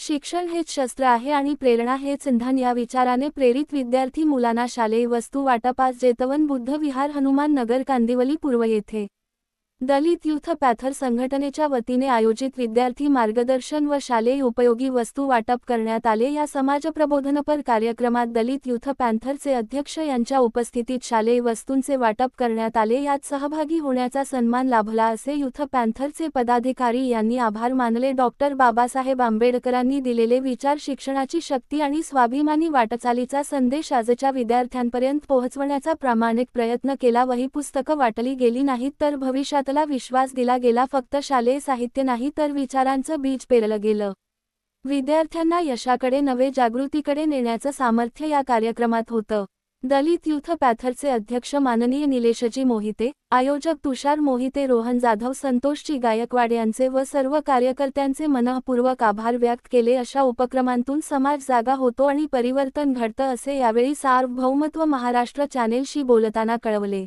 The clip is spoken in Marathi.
शिक्षण हेच शस्त्र आहे आणि प्रेरणा हेच इंधन. या विचाराने प्रेरित विद्यार्थी मुलांना शालेय वस्तू वाटपास जेतवन बुद्ध विहार हनुमान नगर कांदिवली पूर्व येथे दलित युथ पॅथर संघटनेच्या वतीने आयोजित विद्यार्थी मार्गदर्शन व शालेय उपयोगी वस्तू वाटप करण्यात आले. या समाजप्रबोधनपर कार्यक्रमात दलित युथ पॅन्थरचे अध्यक्ष यांच्या उपस्थितीत शालेय वस्तूंचे वाटप करण्यात आले. यात सहभागी होण्याचा सन्मान लाभला असे युथ पॅन्थरचे पदाधिकारी यांनी आभार मानले. डॉक्टर बाबासाहेब आंबेडकरांनी दिलेले विचार शिक्षणाची शक्ती आणि स्वाभिमानी वाटचालीचा संदेश आजच्या विद्यार्थ्यांपर्यंत पोहोचवण्याचा प्रामाणिक प्रयत्न केला. वही पुस्तकं वाटली गेली नाहीत तर भविष्यात भारताला विश्वास दिला गेला फक्त शालेय साहित्य नाही तर विचारांचं बीज पेरलं गेलं. विद्यार्थ्यांना यशाकडे नवे जागृतीकडे नेण्याचं सामर्थ्य या कार्यक्रमात होतं. दलित युथ पॅथरचे अध्यक्ष माननीय निलेशजी मोहिते आयोजक तुषार मोहिते रोहन जाधव संतोषजी गायकवाड यांचे व सर्व कार्यकर्त्यांचे मनःपूर्वक आभार व्यक्त केले. अशा उपक्रमांतून समाज जागा होतो आणि परिवर्तन घडतं असे यावेळी सार्वभौमत्व महाराष्ट्र चॅनेलशी बोलताना कळवले.